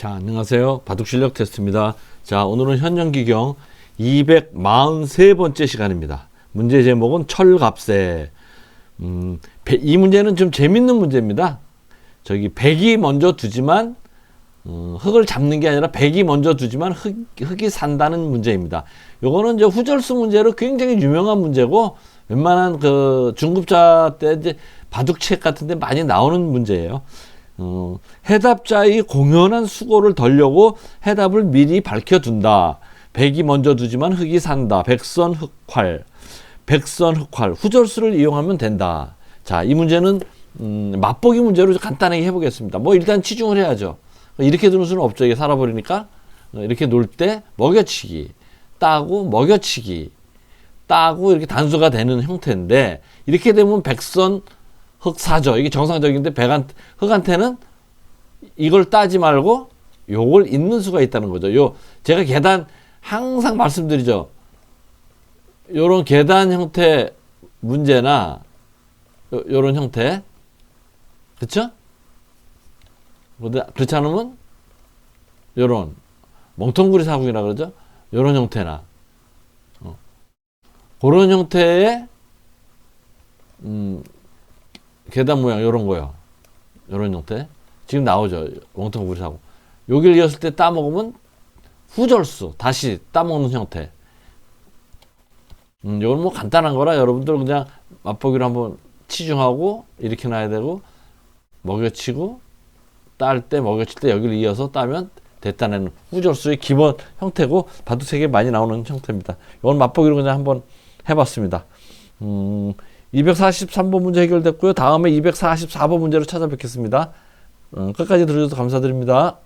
자, 안녕하세요. 바둑 실력 테스트입니다. 자, 오늘은 현정기경 243번째 시간입니다. 문제 제목은 철갑세. 음, 배- 이 문제는 좀 재밌는 문제입니다. 저기 백이 먼저 두지만 어, 흙을 잡는 게 아니라 백이 먼저 두지만 흙, 흙이 산다는 문제입니다. 요거는 이제 후절수 문제로 굉장히 유명한 문제고 웬만한 그 중급자 때 이제 바둑책 같은 데 많이 나오는 문제예요. 어, 해답자의 공연한 수고를 덜려고 해답을 미리 밝혀둔다. 백이 먼저 두지만 흙이 산다. 백선 흑활. 백선 흑활. 후절수를 이용하면 된다. 자, 이 문제는 음, 맛보기 문제로 간단하게 해보겠습니다. 뭐 일단 치중을 해야죠. 이렇게 두는 수는 없죠. 이게 살아버리니까 어, 이렇게 놓을 때 먹여치기, 따고 먹여치기, 따고 이렇게 단수가 되는 형태인데 이렇게 되면 백선 흑사죠. 이게 정상적인데 백한 흑한테는 이걸 따지 말고 요걸 잇는 수가 있다는 거죠. 요 제가 계단 항상 말씀드리죠. 요런 계단 형태 문제나 요, 요런 형태 그쵸? 그렇지 않으면 요런 멍텅구리 사국이라 그러죠. 요런 형태나 어. 그런 형태의 음, 계단 모양 요런 거요. 요런 형태. 지금 나오죠. 멍텅구리 사국. 여기를 이었을 때 따먹으면 후절수 다시 따먹는 형태. 음, 이건 뭐 간단한 거라 여러분들 그냥 맛보기로 한번 치중하고 이렇게 놔야 되고 먹여치고 딸 때 먹여칠 때 여기를 이어서 따면 됐다는 후절수의 기본 형태고 바둑책에 많이 나오는 형태입니다. 이건 맛보기로 그냥 한번 해봤습니다. 음, 243번 문제 해결됐고요. 다음에 244번 문제로 찾아뵙겠습니다. 음, 끝까지 들어주셔서 감사드립니다.